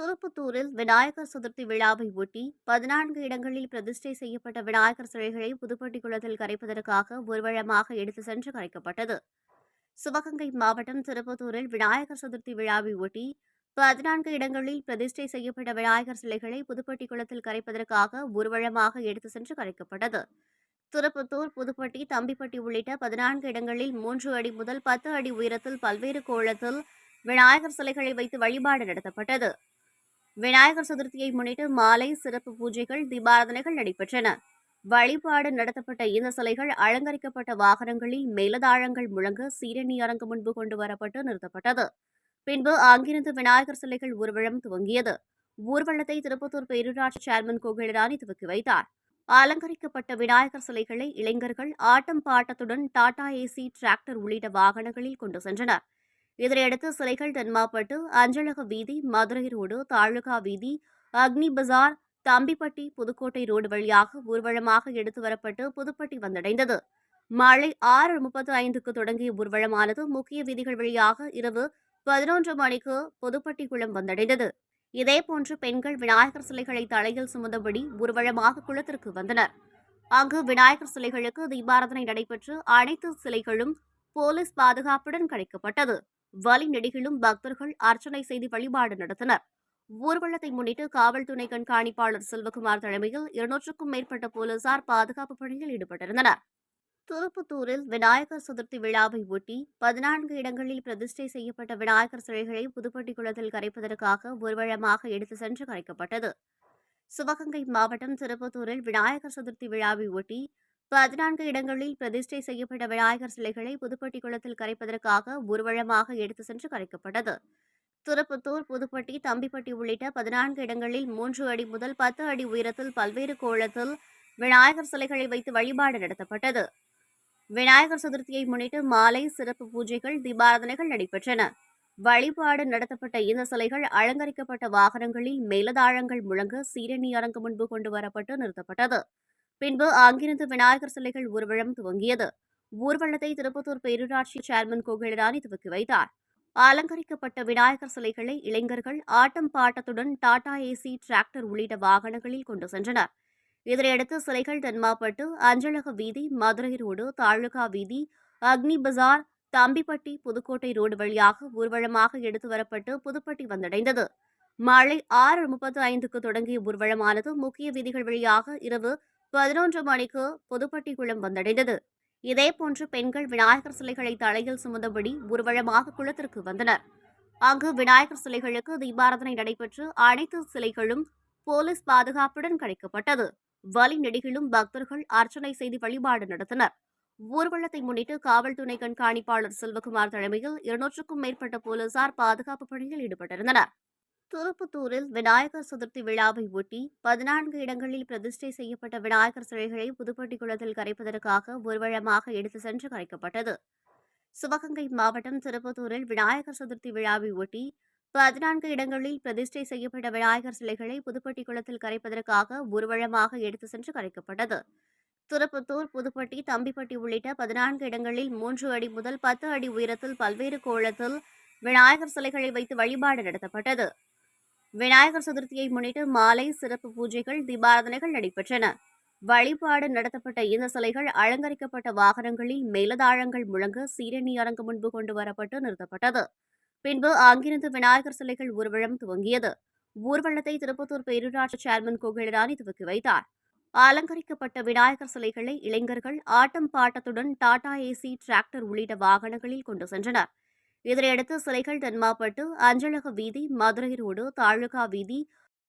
திருப்பத்தூரில் விநாயகர் சதுர்த்தி விழாவை ஒட்டி பதினான்கு இடங்களில் பிரதிஷ்டை செய்யப்பட்ட விநாயகர் சிலைகளை புதுப்பட்டி குளத்தில் கரைப்பதற்காக ஊர்வலமாக எடுத்து சென்று கரைக்கப்பட்டது. சிவகங்கை மாவட்டம் திருப்பத்தூரில் விநாயகர் சதுர்த்தி விழாவை ஒட்டி பதினான்கு இடங்களில் பிரதிஷ்டை செய்யப்பட்ட விநாயகர் சிலைகளை புதுப்பட்டி குளத்தில் கரைப்பதற்காக ஊர்வலமாக எடுத்து சென்று கரைக்கப்பட்டது. திருப்பத்தூர் புதுப்பட்டி தம்பிப்பட்டி உள்ளிட்ட பதினான்கு இடங்களில் மூன்று அடி முதல் பத்து அடி உயரத்தில் பல்வேறு கோலத்தில் விநாயகர் சிலைகளை வைத்து வழிபாடு நடத்தப்பட்டது. விநாயகர் சதுர்த்தியை முன்னிட்டு மாலை சிறப்பு பூஜைகள் தீபாராதனைகள் நடைபெற்றன. வழிபாடு நடத்தப்பட்ட இந்த சிலைகள் அலங்கரிக்கப்பட்ட வாகனங்களில் மேலதாழங்கள் முழங்க சீரணி அரங்கு முன்பு கொண்டு வரப்பட்டு நிறுத்தப்பட்டது. பின்பு அங்கிருந்து விநாயகர் சிலைகள் ஊர்வலம் துவங்கியது. ஊர்வலத்தை திருப்பத்தூர் பேரூராட்சி சேர்மன் கோகிலராணி துவக்கி வைத்தார். அலங்கரிக்கப்பட்ட விநாயகர் சிலைகளை இளைஞர்கள் ஆட்டம் பாட்டத்துடன் டாடா ஏசி டிராக்டர் உள்ளிட்ட வாகனங்களில் கொண்டு சென்றனர். இதனையடுத்து சிலைகள் தென்மாப்பட்டு அஞ்சலக வீதி மதுரை ரோடு தாலுகா வீதி அக்னி பஜார் தம்பிப்பட்டி புதுக்கோட்டை ரோடு வழியாக ஊர்வலமாக எடுத்து வரப்பட்டு புதுப்பட்டி வந்தடைந்தது. மாலை ஆறு முப்பத்து ஐந்துக்கு தொடங்கிய ஊர்வலமானது முக்கிய வீதிகள் வழியாக இரவு பதினொன்று மணிக்கு புதுப்பட்டி குளம் வந்தடைந்தது. இதேபோன்று பெண்கள் விநாயகர் சிலைகளை தலையில் சுமந்தபடி ஊர்வலமாக குளத்திற்கு வந்தனர். அங்கு விநாயகர் சிலைகளுக்கு தீபாராதனை நடைபெற்று அனைத்து சிலைகளும் போலீஸ் பாதுகாப்புடன் கிடைக்கப்பட்டது. வழி நெடுகிலும் பக்தர்கள் அர்ச்சனை செய்து வழிபாடு நடத்தினர். ஊர்வலத்தை முன்னிட்டு காவல் துணை கண்காணிப்பாளர் செல்வகுமார் தலைமையில் இருநூற்றுக்கும் மேற்பட்ட போலீசார் பாதுகாப்பு பணியில் ஈடுபட்டிருந்தனர். திருப்பத்தூரில் விநாயகர் சதுர்த்தி விழாவை ஒட்டி பதினான்கு இடங்களில் பிரதிஷ்டை செய்யப்பட்ட விநாயகர் சிலைகளை புதுப்பட்டி குளத்தில் கரைப்பதற்காக ஊர்வலமாக எடுத்து சென்று கரைக்கப்பட்டது. சிவகங்கை மாவட்டம் திருப்பத்தூரில் விநாயகர் சதுர்த்தி விழாவை ஒட்டி பதினான்கு இடங்களில் பிரதிஷ்டை செய்யப்பட்ட விநாயகர் சிலைகளை புதுப்பட்டி குளத்தில் கரைப்பதற்காக ஊர்வலமாக எடுத்து சென்று கரைக்கப்பட்டது. திருப்பத்தூர் புதுப்பட்டி தம்பிப்பட்டி உள்ளிட்ட பதினான்கு இடங்களில் மூன்று அடி முதல் பத்து அடி உயரத்தில் பல்வேறு கோலத்தில் விநாயகர் சிலைகளை வைத்து வழிபாடு நடத்தப்பட்டது. விநாயகர் சதுர்த்தியை முன்னிட்டு மாலை சிறப்பு பூஜைகள் தீபாராதனைகள் நடைபெற்றன. வழிபாடு நடத்தப்பட்ட இந்த சிலைகள் அலங்கரிக்கப்பட்ட வாகனங்களில் மேலதாழங்கள் முழங்க சீரணி அரங்கு முன்பு கொண்டு வரப்பட்டு நிறுத்தப்பட்டது. பின்பு அங்கிருந்து விநாயகர் சிலைகள் ஊர்வலம் துவங்கியது. ஊர்வலத்தை திருப்பத்தூர் பேரூராட்சி சேர்மன் கோகிலராணி துவக்கி வைத்தார். அலங்கரிக்கப்பட்ட விநாயகர் சிலைகளை இளைஞர்கள் ஆட்டம் பாட்டத்துடன் டாடா ஏசி டிராக்டர் உள்ளிட்ட வாகனங்களில் கொண்டு சென்றனர். இதனையடுத்து சிலைகள் தென்மாப்பட்டு அஞ்சலக வீதி மதுரை ரோடு தாலுகா வீதி அக்னி பஜார் தம்பிப்பட்டி புதுக்கோட்டை ரோடு வழியாக ஊர்வலமாக எடுத்து வரப்பட்டு புதுப்பட்டி வந்தடைந்தது. மாலை ஆறு முப்பத்து ஐந்துக்கு தொடங்கிய ஊர்வலமானது முக்கிய வீதிகள் வழியாக இரவு பதினொன்று மணிக்கு புதுப்பட்டி குளம் வந்தடைந்தது இதேபோன்று பெண்கள் விநாயகர் சிலைகளை தலையில் சுமந்தபடி ஊர்வலமாக குளத்திற்கு வந்தனர். அங்கு விநாயகர் சிலைகளுக்கு தீபாரதனை நடைபெற்று அனைத்து சிலைகளும் போலீஸ் பாதுகாப்புடன் கிடைக்கப்பட்டது. வழி நெடுகிலும் பக்தர்கள் அர்ச்சனை செய்து வழிபாடு நடத்தினர். ஊர்வலத்தை முன்னிட்டு காவல் துணை கண்காணிப்பாளர் செல்வகுமார் தலைமையில் இருநூற்றுக்கும் மேற்பட்ட போலீசார் பாதுகாப்பு பணியில் ஈடுபட்டிருந்தனர். திருப்பத்தூரில் விநாயகர் சதுர்த்தி விழாவை ஒட்டி பதினான்கு இடங்களில் பிரதிஷ்டை செய்யப்பட்ட விநாயகர் சிலைகளை புதுப்பட்டி குளத்தில் கரைப்பதற்காக ஊர்வலமாக எடுத்து சென்று கரைக்கப்பட்டது. சிவகங்கை மாவட்டம் திருப்பத்தூரில் விநாயகர் சதுர்த்தி விழாவை ஒட்டி பதினான்கு இடங்களில் பிரதிஷ்டை செய்யப்பட்ட விநாயகர் சிலைகளை புதுப்பட்டி குளத்தில் கரைப்பதற்காக ஊர்வலமாக எடுத்து சென்று கரைக்கப்பட்டது. திருப்பத்தூர் புதுப்பட்டி தம்பிப்பட்டி உள்ளிட்ட பதினான்கு இடங்களில் மூன்று அடி முதல் பத்து அடி உயரத்தில் பல்வேறு கோலத்தில் விநாயகர் சிலைகளை வைத்து வழிபாடு நடத்தப்பட்டது. விநாயகர் சதுர்த்தியை முன்னிட்டு மாலை சிறப்பு பூஜைகள் தீபாராதனைகள் நடைபெற்றன. வழிபாடு நடத்தப்பட்ட இந்த சிலைகள் அலங்கரிக்கப்பட்ட வாகனங்களில் மேலதாழங்கள் முழங்க சீரணி அரங்கு முன்பு கொண்டு வரப்பட்டு நிறுத்தப்பட்டது. பின்பு அங்கிருந்து விநாயகர் சிலைகள் ஊர்வலம் துவங்கியது. ஊர்வலத்தை திருப்பத்தூர் பேரூராட்சி சேர்மன் கோகிலராணி துவக்கி வைத்தார். அலங்கரிக்கப்பட்ட விநாயகர் சிலைகளை இளைஞர்கள் ஆட்டம் பாட்டத்துடன் டாடா ஏசி டிராக்டர் உள்ளிட்ட வாகனங்களில் கொண்டு சென்றனர். இதனையடுத்து சிலைகள் தென்மாப்பட்டு அஞ்சலக வீதி மதுரை ரோடு தாலுகா வீதி